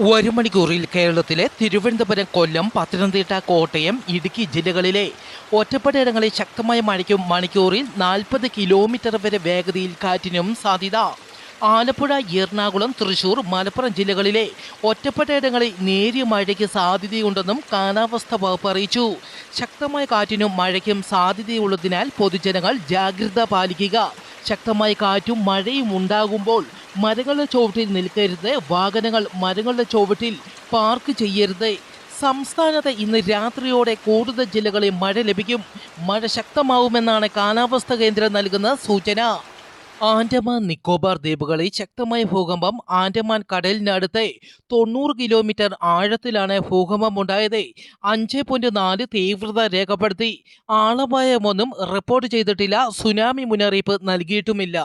വരും മണിക്കൂറിൽ കേരളത്തിലെ തിരുവനന്തപുരം കൊല്ലം പത്തനംതിട്ട കോട്ടയം ഇടുക്കി ജില്ലകളിലെ ഒറ്റപ്പെട്ടയിടങ്ങളിൽ ശക്തമായ മഴയ്ക്കും മണിക്കൂറിൽ നാൽപ്പത് കിലോമീറ്റർ വരെ വേഗതയിൽ കാറ്റിനും സാധ്യത. ആലപ്പുഴ എറണാകുളം തൃശൂർ മലപ്പുറം ജില്ലകളിലെ ഒറ്റപ്പെട്ടയിടങ്ങളിൽ നേരിയ മഴയ്ക്ക് സാധ്യതയുണ്ടെന്നും കാലാവസ്ഥ വകുപ്പ് അറിയിച്ചു. ശക്തമായ കാറ്റിനും മഴയ്ക്കും സാധ്യതയുള്ളതിനാൽ പൊതുജനങ്ങൾ ജാഗ്രത പാലിക്കുക. ശക്തമായ കാറ്റും മഴയും ഉണ്ടാകുമ്പോൾ മരങ്ങളുടെ ചുവട്ടിൽ നിൽക്കരുത്. വാഹനങ്ങൾ മരങ്ങളുടെ ചുവട്ടിൽ പാർക്ക് ചെയ്യരുത്. സംസ്ഥാനത്ത് ഇന്ന് രാത്രിയോടെ കൂടുതൽ ജില്ലകളിൽ മഴ ലഭിക്കും. മഴ ശക്തമാവുമെന്നാണ് കാലാവസ്ഥാ കേന്ദ്രം നൽകുന്ന സൂചന. ആൻഡമാൻ നിക്കോബാർ ദ്വീപുകളിൽ ശക്തമായ ഭൂകമ്പം ആൻഡമാൻ കടലിനടുത്ത് തൊണ്ണൂറ് കിലോമീറ്റർ ആഴത്തിലാണ് ഭൂകമ്പം ഉണ്ടായത്. അഞ്ച് പോയിന്റ് നാല് തീവ്രത രേഖപ്പെടുത്തി. ആളപായമൊന്നും റിപ്പോർട്ട് ചെയ്തിട്ടില്ല. സുനാമി മുന്നറിയിപ്പ് നൽകിയിട്ടുമില്ല.